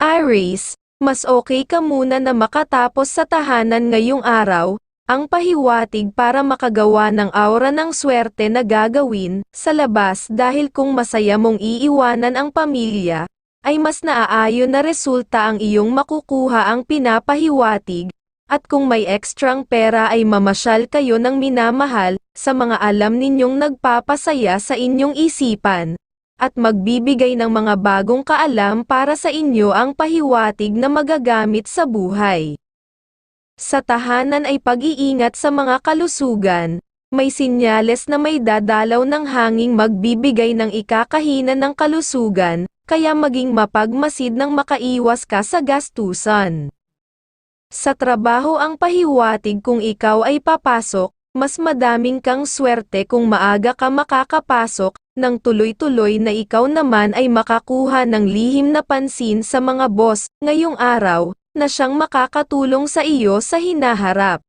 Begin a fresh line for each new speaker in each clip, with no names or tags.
Aries, mas okay ka muna na makatapos sa tahanan ngayong araw, ang pahiwatig para makagawa ng aura ng swerte na gagawin sa labas dahil kung masaya mong iiwanan ang pamilya, ay mas naaayon na resulta ang iyong makukuha ang pinapahiwatig, at kung may ekstrang pera ay mamasyal kayo ng minamahal sa mga alam ninyong nagpapasaya sa inyong isipan, at magbibigay ng mga bagong kaalam para sa inyo ang pahiwatig na magagamit sa buhay. Sa tahanan ay pag-iingat sa mga kalusugan, may sinyales na may dadalaw ng hanging magbibigay ng ikakahina ng kalusugan, kaya maging mapagmasid ng makaiwas ka sa gastusan. Sa trabaho ang pahiwatig kung ikaw ay papasok, mas madaming kang swerte kung maaga ka makakapasok, nang tuloy-tuloy na ikaw naman ay makakuha ng lihim na pansin sa mga boss, ngayong araw, na siyang makakatulong sa iyo sa hinaharap.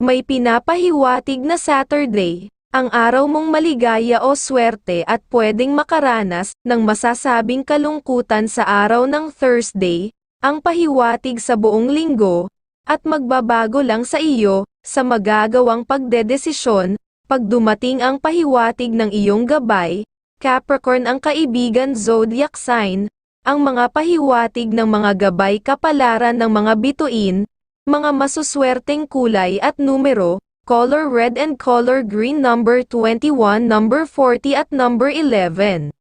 May pinapahiwatig na Saturday, ang araw mong maligaya o swerte at pwedeng makaranas ng masasabing kalungkutan sa araw ng Thursday, ang pahiwatig sa buong linggo, at magbabago lang sa iyo, sa magagawang pagdedesisyon, pag dumating ang pahiwatig ng iyong gabay, Capricorn ang kaibigan zodiac sign, ang mga pahiwatig ng mga gabay kapalaran ng mga bituin, mga masuswerteng kulay at numero, color red and color green number 21, number 40 at number 11.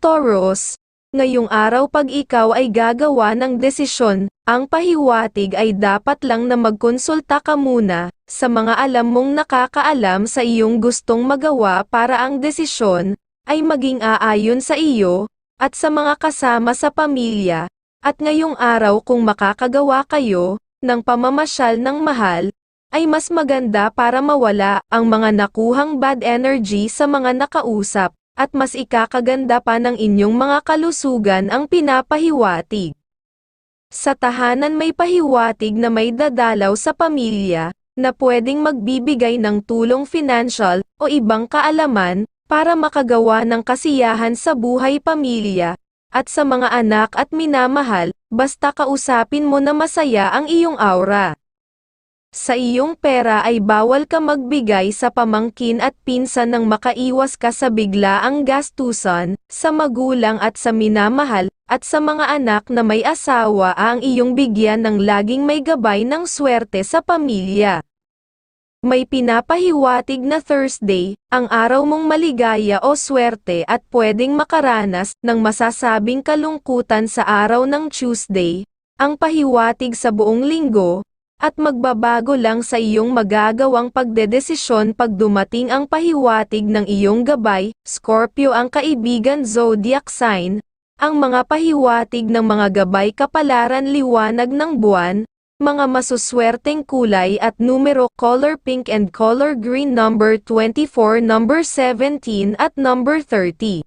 Taurus, ngayong araw pag ikaw ay gagawa ng desisyon, ang pahiwatig ay dapat lang na magkonsulta ka muna, sa mga alam mong nakakaalam sa iyong gustong magawa para ang desisyon, ay maging aayon sa iyo, at sa mga kasama sa pamilya, at ngayong araw kung makakagawa kayo, ng pamamasyal ng mahal, ay mas maganda para mawala ang mga nakuhang bad energy sa mga nakausap, at mas ikakaganda pa ng inyong mga kalusugan ang pinapahiwatig. Sa tahanan may pahiwatig na may dadalaw sa pamilya, na pwedeng magbibigay ng tulong financial o ibang kaalaman, para makagawa ng kasiyahan sa buhay pamilya, at sa mga anak at minamahal, basta kausapin mo na masaya ang iyong aura. Sa iyong pera ay bawal ka magbigay sa pamangkin at pinsan nang makaiwas ka sa biglaang gastusan, sa magulang at sa minamahal, at sa mga anak na may asawa ang iyong bigyan ng laging may gabay ng swerte sa pamilya. May pinapahiwatig na Thursday, ang araw mong maligaya o swerte at pwedeng makaranas ng masasabing kalungkutan sa araw ng Tuesday, ang pahiwatig sa buong linggo, at magbabago lang sa iyong magagawang pagdedesisyon pag dumating ang pahiwatig ng iyong gabay, Scorpio ang kaibigan zodiac sign, ang mga pahiwatig ng mga gabay kapalaran liwanag ng buwan, mga masuswerteng kulay at numero color pink and color green number 24, number 17 at number 30.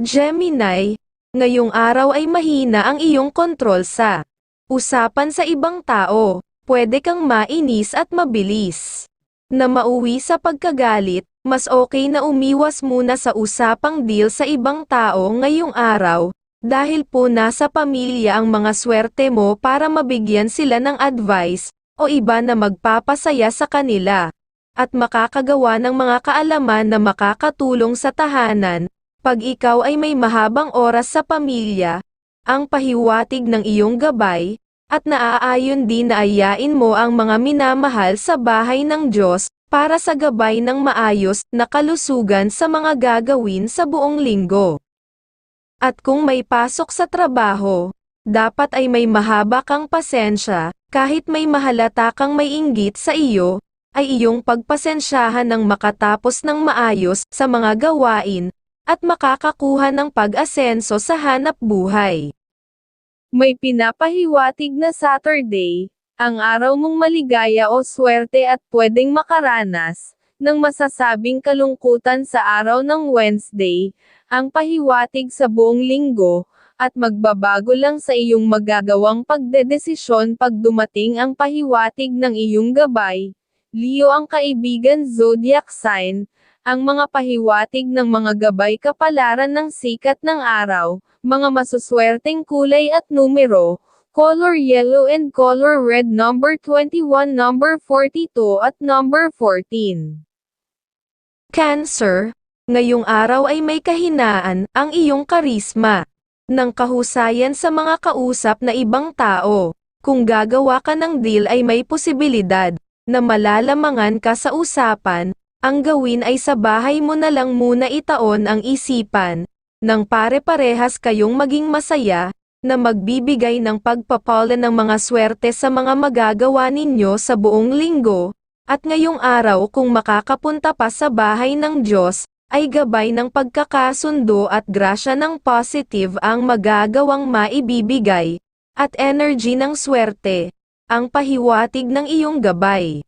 Gemini, ngayong araw ay mahina ang iyong kontrol sa usapan sa ibang tao pwede kang mainis at mabilis. Na mauwi sa pagkagalit, mas okay na umiwas muna sa usapang deal sa ibang tao ngayong araw, dahil po nasa pamilya ang mga swerte mo para mabigyan sila ng advice, o iba na magpapasaya sa kanila, at makakagawa ng mga kaalaman na makakatulong sa tahanan, pag ikaw ay may mahabang oras sa pamilya, ang pahiwatig ng iyong gabay, at naaayon din na ayain mo ang mga minamahal sa bahay ng Diyos, para sa gabay ng maayos na kalusugan sa mga gagawin sa buong linggo. At kung may pasok sa trabaho, dapat ay may mahaba kang pasensya, kahit may mahalata kang may inggit sa iyo, ay iyong pagpasensyahan ng makatapos ng maayos sa mga gawain, at makakakuha ng pag-asenso sa hanap buhay. May pinapahiwatig na Saturday, ang araw mong maligaya o swerte at pwedeng makaranas, ng masasabing kalungkutan sa araw ng Wednesday, ang pahiwatig sa buong linggo, at magbabago lang sa iyong magagawang pagdedesisyon pag dumating ang pahiwatig ng iyong gabay. Leo ang kaibigan zodiac sign,
ang mga pahiwatig ng mga gabay kapalaran ng sikat ng araw, mga masuswerteng kulay at numero, color yellow and color red number 21 number 42 at number 14.
Cancer, ngayong araw ay may kahinaan ang iyong karisma ng kahusayan sa mga kausap na ibang tao. Kung gagawa ka ng deal ay may posibilidad na malalamangan ka sa usapan, ang gawin ay sa bahay mo na lang muna itaon ang isipan, nang pare-parehas kayong maging masaya, na magbibigay ng pagpapala ng mga swerte sa mga magagawa ninyo sa buong linggo, at ngayong araw kung makakapunta pa sa bahay ng Diyos, ay gabay ng pagkakasundo at grasya ng positive ang magagawang maibibigay, at energy ng swerte, ang pahiwatig ng iyong gabay.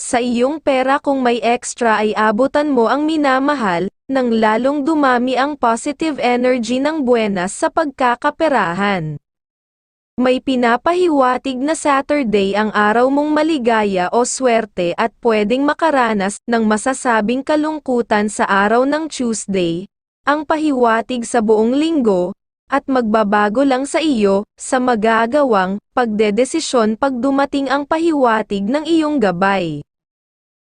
Sa iyong pera kung may extra ay abutan mo ang minamahal, nang lalong dumami ang positive energy ng buenas sa pagkakaperahan. May pinapahiwatig na Saturday ang araw mong maligaya o swerte at pwedeng makaranas ng masasabing kalungkutan sa araw ng Tuesday, ang pahiwatig sa buong linggo, at magbabago lang sa iyo, sa magagawang, pagdedesisyon pag dumating ang pahiwatig ng iyong gabay.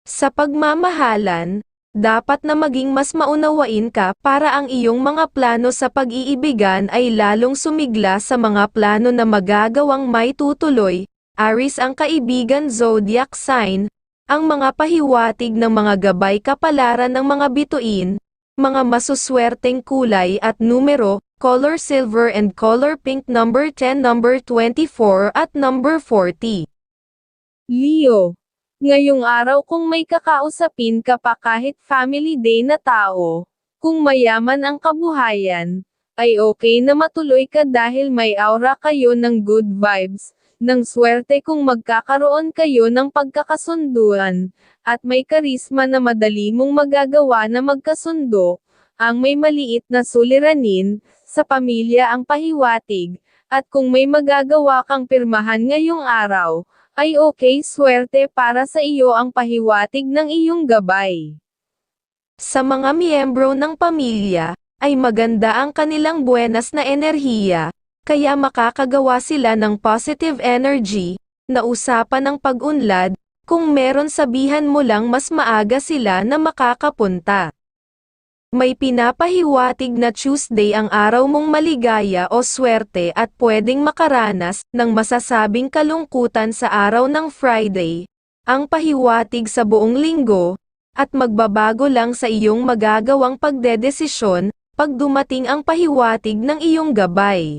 Sa pagmamahalan, dapat na maging mas maunawain ka para ang iyong mga plano sa pag-iibigan ay lalong sumigla sa mga plano na magagawang may tutuloy. Aris ang kaibigan zodiac sign, ang mga pahiwatig ng mga gabay kapalaran ng mga bituin, mga masuswerteng kulay at numero, color silver and color pink number 10 number 24 at number 40.
Leo. Ngayong araw kung may kakausapin ka pa kahit family day na tao, kung mayaman ang kabuhayan, ay okay na matuloy ka dahil may aura kayo ng good vibes, ng swerte kung magkakaroon kayo ng pagkakasunduan, at may karisma na madali mong magagawa na magkasundo, ang may maliit na suliranin, sa pamilya ang pahiwatig, at kung may magagawa kang pirmahan ngayong araw, ay okay swerte para sa iyo ang pahiwatig ng iyong gabay.
Sa mga miyembro ng pamilya, ay maganda ang kanilang buenas na enerhiya, kaya makakagawa sila ng positive energy, na usapan ng pag-unlad, kung meron sabihan mo lang mas maaga sila na makakapunta. May pinapahiwatig na Tuesday ang araw mong maligaya o swerte at pwedeng makaranas ng masasabing kalungkutan sa araw ng Friday, ang pahiwatig sa buong linggo, at magbabago lang sa iyong magagawang pagdedesisyon, pag dumating ang pahiwatig ng iyong gabay.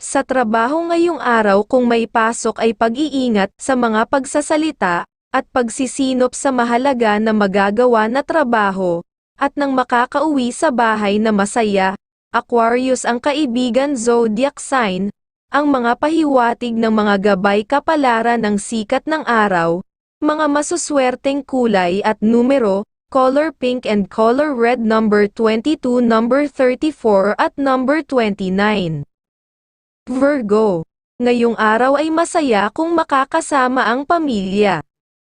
Sa trabaho ngayong araw kung may pasok ay pag-iingat sa mga pagsasalita, at pagsisinop sa mahalaga na magagawa na trabaho, at nang makakauwi sa bahay na masaya, Aquarius ang kaibigan zodiac sign, ang mga pahiwatig ng mga gabay kapalaran ng sikat ng araw, mga masuswerteng kulay at numero, color pink and color red number 22 number 34 at number 29. Virgo. Ngayong araw ay masaya kung makakasama ang pamilya.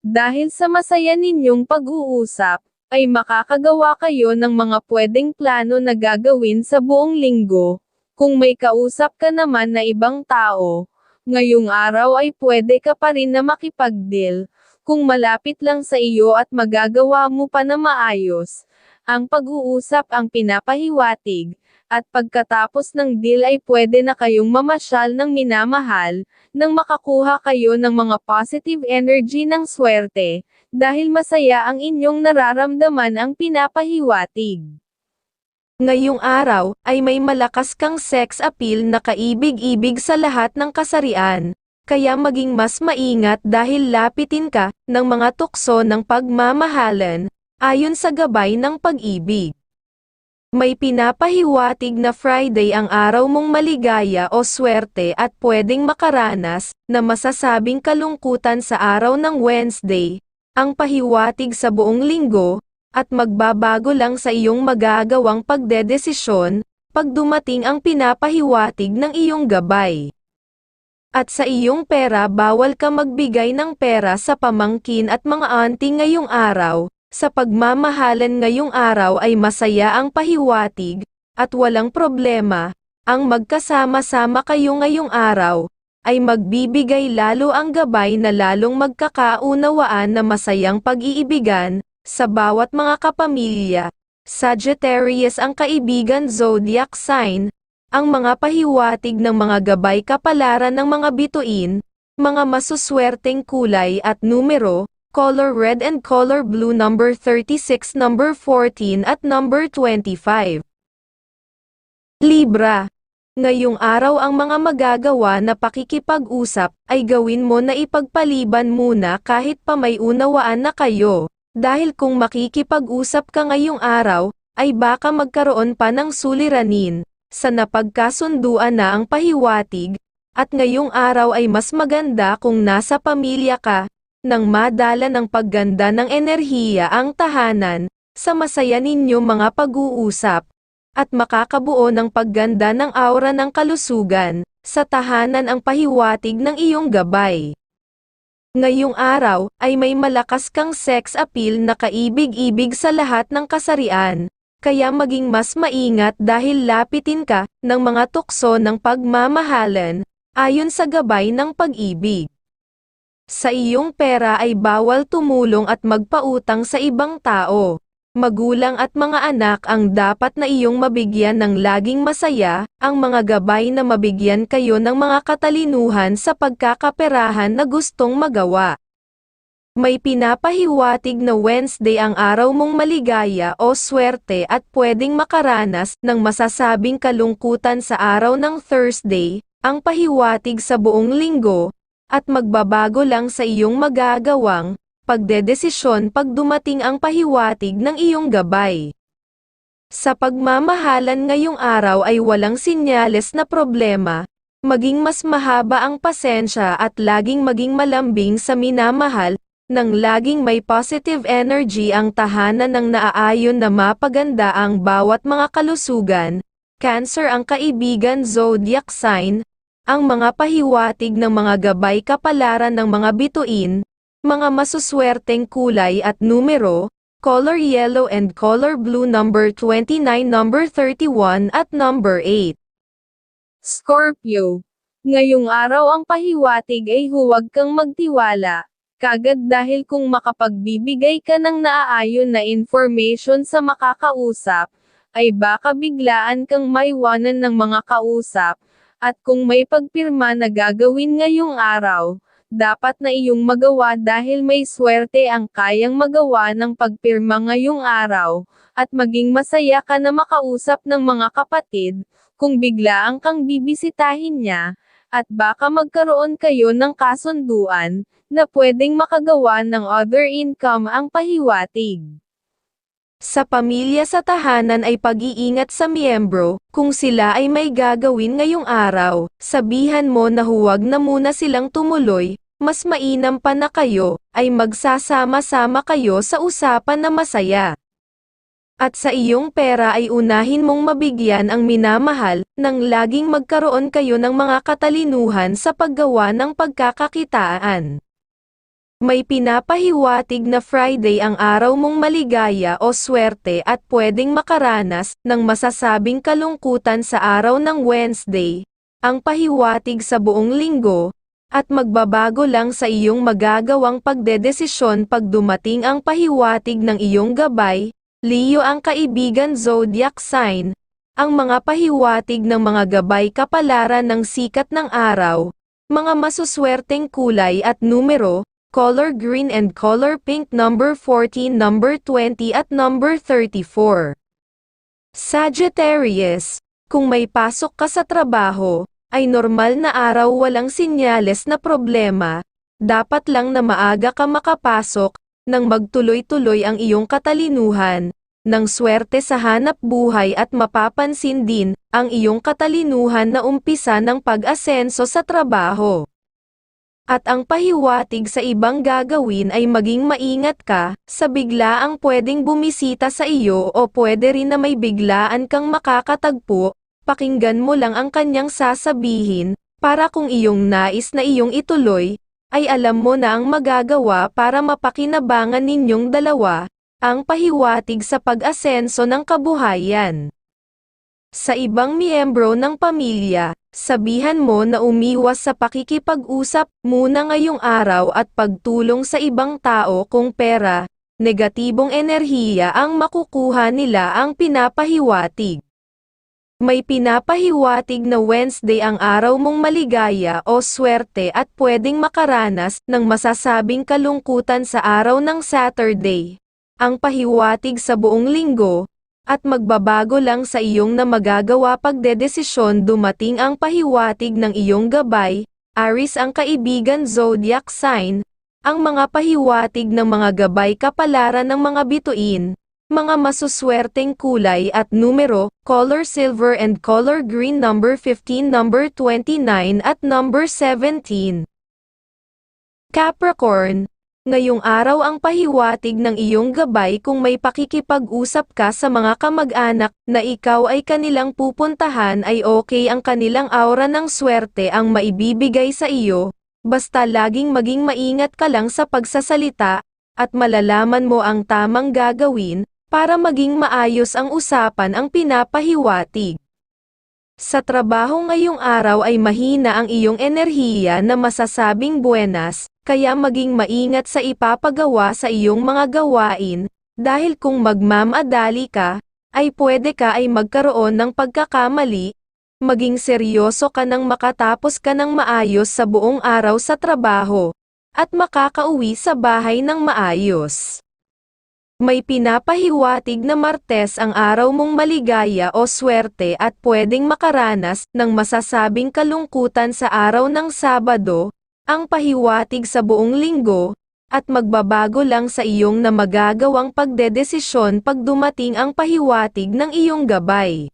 Dahil sa masaya ninyong pag-uusap, ay makakagawa kayo ng mga pwedeng plano na gagawin sa buong linggo. Kung may kausap ka naman na ibang tao, ngayong araw ay pwede ka pa rin na makipag-deal, kung malapit lang sa iyo at magagawa mo pa na maayos. Ang pag-uusap ang pinapahiwatig, at pagkatapos ng deal ay pwede na kayong mamasyal ng minamahal, nang makakuha kayo ng mga positive energy ng swerte, dahil masaya ang inyong nararamdaman ang pinapahiwatig.
Ngayong araw, ay may malakas kang sex appeal na kaibig-ibig sa lahat ng kasarian, kaya maging mas maingat dahil lapitin ka ng mga tukso ng pagmamahalan, ayon sa gabay ng pag-ibig. May pinapahiwatig na Friday ang araw mong maligaya o swerte at pwedeng makaranas na masasabing kalungkutan sa araw ng Wednesday, ang pahiwatig sa buong linggo, at magbabago lang sa iyong magagawang pagdedesisyon, pag dumating ang pinapahiwatig ng iyong gabay. At sa iyong pera bawal ka magbigay ng pera sa pamangkin at mga auntie ngayong araw, Sa pagmamahalan ngayong araw ay masaya ang pahiwatig, at walang problema, ang magkasama-sama kayo ngayong araw, ay magbibigay lalo ang gabay na lalong magkakaunawaan na masayang pag-iibigan, sa bawat mga kapamilya. Sagittarius ang kaibigan zodiac sign, ang mga pahiwatig ng mga gabay kapalaran ng mga bituin, mga masuswerteng kulay at numero, color red and color blue number 36, number 14 at number 25. Libra. Ngayong araw ang mga magagawa na pakikipag-usap ay gawin mo na ipagpaliban muna kahit pa may unawaan na kayo. Dahil kung makikipag-usap ka ngayong araw, ay baka magkaroon pa ng suliranin, sa napagkasunduan na ang pahiwatig, at ngayong araw ay mas maganda kung nasa pamilya ka, nang madala ng pagganda ng enerhiya ang tahanan, sa masaya ninyo mga pag-uusap, at makakabuo ng pagganda ng aura ng kalusugan, sa tahanan ang pahiwatig ng iyong gabay. Ngayong araw, ay may malakas kang sex appeal na kaibig-ibig sa lahat ng kasarian, kaya maging mas maingat dahil lapitin ka ng mga tukso ng pagmamahalan, ayon sa gabay ng pag-ibig. Sa iyong pera ay bawal tumulong at magpautang sa ibang tao. Magulang at mga anak ang dapat na iyong mabigyan ng laging masaya, ang mga gabay na mabigyan kayo ng mga katalinuhan sa pagkakaperahan na gustong magawa. May pinapahiwatig na Wednesday ang araw mong maligaya o swerte at pwedeng makaranas ng masasabing kalungkutan sa araw ng Thursday, ang pahiwatig sa buong linggo, at magbabago lang sa iyong magagawang pagdedesisyon pag dumating ang pahiwatig ng iyong gabay. Sa pagmamahalan ngayong araw ay walang sinyales na problema, maging mas mahaba ang pasensya at laging maging malambing sa minamahal, nang laging may positive energy ang tahanan ng naaayon na mapaganda ang bawat mga kalusugan, Cancer ang kaibigan zodiac sign, ang mga pahiwatig ng mga gabay kapalaran ng mga bituin, mga masuswerteng kulay at numero, color yellow and color blue number 29 number 31 at number 8.
Scorpio. Ngayong araw ang pahiwatig ay huwag kang magtiwala, kagad dahil kung makapagbibigay ka ng naaayon na information sa makakausap, ay baka biglaan kang maiwanan ng mga kausap, at kung may pagpirma na gagawin ngayong araw, dapat na iyong magawa dahil may swerte ang kayang magawa ng pagpirma ngayong araw, at maging masaya ka na makausap ng mga kapatid, kung biglaan kang bibisitahin niya, at baka magkaroon kayo ng kasunduan, na pwedeng makagawa ng other income ang pahiwatig.
Sa pamilya sa tahanan ay pag-iingat sa miyembro, kung sila ay may gagawin ngayong araw, sabihan mo na huwag na muna silang tumuloy, mas mainam pa na kayo, ay magsasama-sama kayo sa usapan na masaya. At sa iyong pera ay unahin mong mabigyan ang minamahal, nang laging magkaroon kayo ng mga katalinuhan sa paggawa ng pagkakakitaan. May pinapahiwatig na Friday ang araw mong maligaya o swerte at pwedeng makaranas ng masasabing kalungkutan sa araw ng Wednesday, ang pahiwatig sa buong linggo, at magbabago lang sa iyong magagawang pagdedesisyon pag dumating ang pahiwatig ng iyong gabay, Leo ang kaibigan zodiac sign, ang mga pahiwatig ng mga gabay kapalaran ng sikat ng araw, mga masuswerteng kulay at numero, color green and color pink number 14 number 20 at number 34. Sagittarius, kung may pasok ka sa trabaho, ay normal na araw walang sinyales na problema, dapat lang na maaga ka makapasok, nang magtuloy-tuloy ang iyong katalinuhan, ng swerte sa hanap buhay at mapapansin din, ang iyong katalinuhan na umpisa ng pag-asenso sa trabaho. At ang pahiwatig sa ibang gagawin ay maging maingat ka, sa biglaang pwedeng bumisita sa iyo o pwede rin na may biglaan kang makakatagpo, pakinggan mo lang ang kanyang sasabihin, para kung iyong nais na iyong ituloy, ay alam mo na ang magagawa para mapakinabangan ninyong dalawa, ang pahiwatig sa pag-asenso ng kabuhayan. Sa ibang miyembro ng pamilya, sabihan mo na umiwas sa pakikipag-usap muna ngayong araw at pagtulong sa ibang tao kung pera, negatibong enerhiya ang makukuha nila ang pinapahiwatig. May pinapahiwatig na Wednesday ang araw mong maligaya o swerte at pwedeng makaranas ng masasabing kalungkutan sa araw ng Saturday. Ang pahiwatig sa buong linggo, at magbabago lang sa iyong na magagawa pagdedesisyon dumating ang pahiwatig ng iyong gabay, Aris ang kaibigan zodiac sign, ang mga pahiwatig ng mga gabay kapalaran ng mga bituin, mga masuswerteng kulay at numero, color silver and color green number 15 number 29 at number 17. Capricorn, ngayong araw ang pahiwatig ng iyong gabay kung may pakikipag-usap ka sa mga kamag-anak na ikaw ay kanilang pupuntahan ay okay ang kanilang aura ng swerte ang maibibigay sa iyo, basta laging maging maingat ka lang sa pagsasalita, at malalaman mo ang tamang gagawin, para maging maayos ang usapan ang pinapahiwatig. Sa trabaho ngayong araw ay mahina ang iyong enerhiya na masasabing buenas, kaya maging maingat sa ipapagawa sa iyong mga gawain, dahil kung magmamadali ka, ay pwede ka ay magkaroon ng pagkakamali, maging seryoso ka nang makatapos ka ng maayos sa buong araw sa trabaho, at makakauwi sa bahay ng maayos. May pinapahiwatig na Martes ang araw mong maligaya o swerte at pwedeng makaranas ng masasabing kalungkutan sa araw ng Sabado, ang pahiwatig sa buong linggo, at magbabago lang sa iyong na magagawang pagdedesisyon pag dumating ang pahiwatig ng iyong gabay.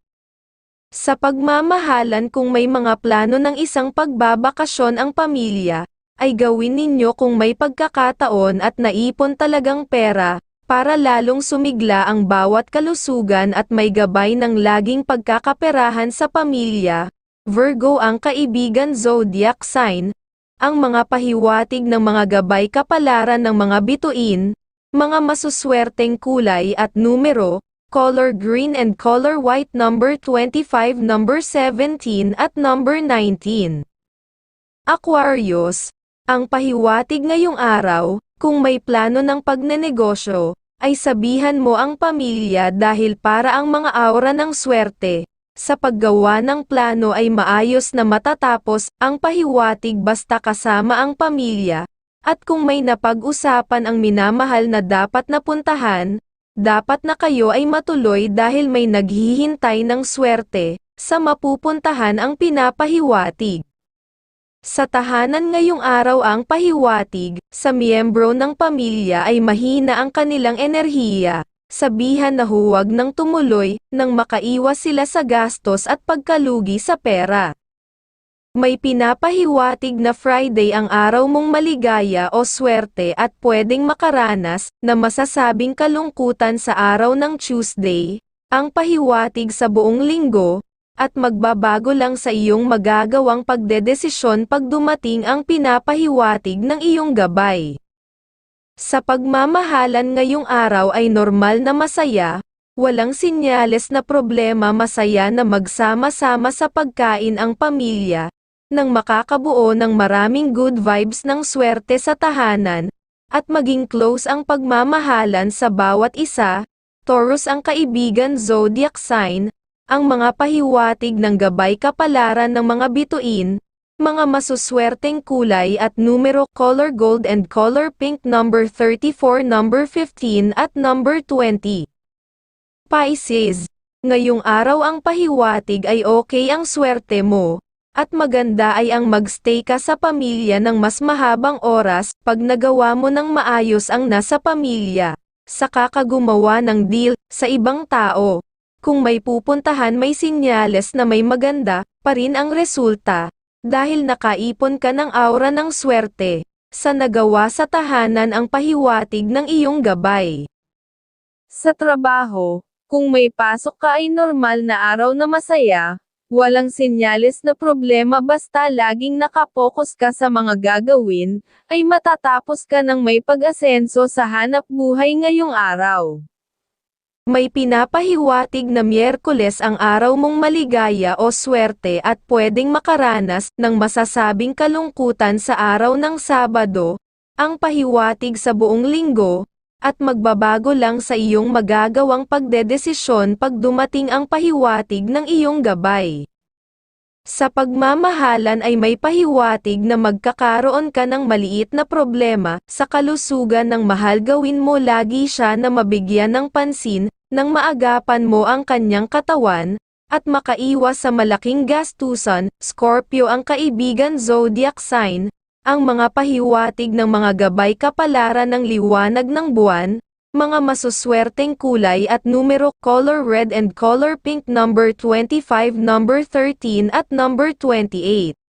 Sa pagmamahalan kung may mga plano ng isang pagbabakasyon ang pamilya, ay gawin ninyo kung may pagkakataon at naipon talagang pera, para lalong sumigla ang bawat kalusugan at may gabay ng laging pagkakaperahan sa pamilya. Virgo ang kaibigan zodiac sign, ang mga pahiwatig ng mga gabay kapalaran ng mga bituin, mga masuswerteng kulay at numero, color green and color white number 25 number 17 at number 19. Aquarius, ang pahiwatig ngayong araw, kung may plano ng pagnenegosyo, ay sabihan mo ang pamilya dahil para ang mga aura ng swerte, sa paggawa ng plano ay maayos na matatapos ang pahiwatig basta kasama ang pamilya, at kung may napag-usapan ang minamahal na dapat napuntahan, dapat na kayo ay matuloy dahil may naghihintay ng swerte, sa mapupuntahan ang pinapahiwatig. Sa tahanan ngayong araw ang pahiwatig, sa miyembro ng pamilya ay mahina ang kanilang enerhiya, sabihan na huwag nang tumuloy, nang makaiwas sila sa gastos at pagkalugi sa pera. May pinapahiwatig na Friday ang araw mong maligaya o swerte at pwedeng makaranas na masasabing kalungkutan sa araw ng Tuesday, ang pahiwatig sa buong linggo, at magbabago lang sa iyong magagawang pagdedesisyon pag dumating ang pinapahiwatig ng iyong gabay. Sa pagmamahalan ngayong araw ay normal na masaya, walang sinyales na problema masaya na magsama-sama sa pagkain ang pamilya, nang makakabuo ng maraming good vibes ng swerte sa tahanan, at maging close ang pagmamahalan sa bawat isa, Taurus ang kaibigan zodiac sign, ang mga pahiwatig ng gabay kapalaran ng mga bituin, mga masuswerteng kulay at numero color gold and color pink number 34 number 15 at number 20. Pisces, ngayong araw ang pahiwatig ay okay ang swerte mo, at maganda ay ang magstay ka sa pamilya ng mas mahabang oras pag nagawa mo ng maayos ang nasa pamilya, saka ka gumawa ng deal sa ibang tao. Kung may pupuntahan may sinyales na may maganda pa rin ang resulta, dahil nakaipon ka ng aura ng swerte, sa nagawa sa tahanan ang pahiwatig ng iyong gabay.
Sa trabaho, kung may pasok ka ay normal na araw na masaya, Walang senyales na problema basta laging nakapokus ka sa mga gagawin, ay matatapos ka ng may pag-asenso sa hanap buhay ngayong araw.
May pinapahiwatig na Miyerkules ang araw mong maligaya o swerte at pwedeng makaranas ng masasabing kalungkutan sa araw ng Sabado, ang pahiwatig sa buong linggo, at magbabago lang sa iyong magagawang pagdedesisyon pag dumating ang pahiwatig ng iyong gabay. Sa pagmamahalan ay may pahiwatig na magkakaroon ka ng maliit na problema sa kalusugan ng mahal gawin mo. Lagi siya na mabigyan ng pansin nang maagapan mo ang kanyang katawan, at makaiwas sa malaking gastusan, Scorpio ang kaibigan zodiac sign, ang mga pahiwatig ng mga gabay kapalaran ng liwanag ng buwan, mga masuswerteng kulay at numero color red and color pink number 25 number 13 at number 28.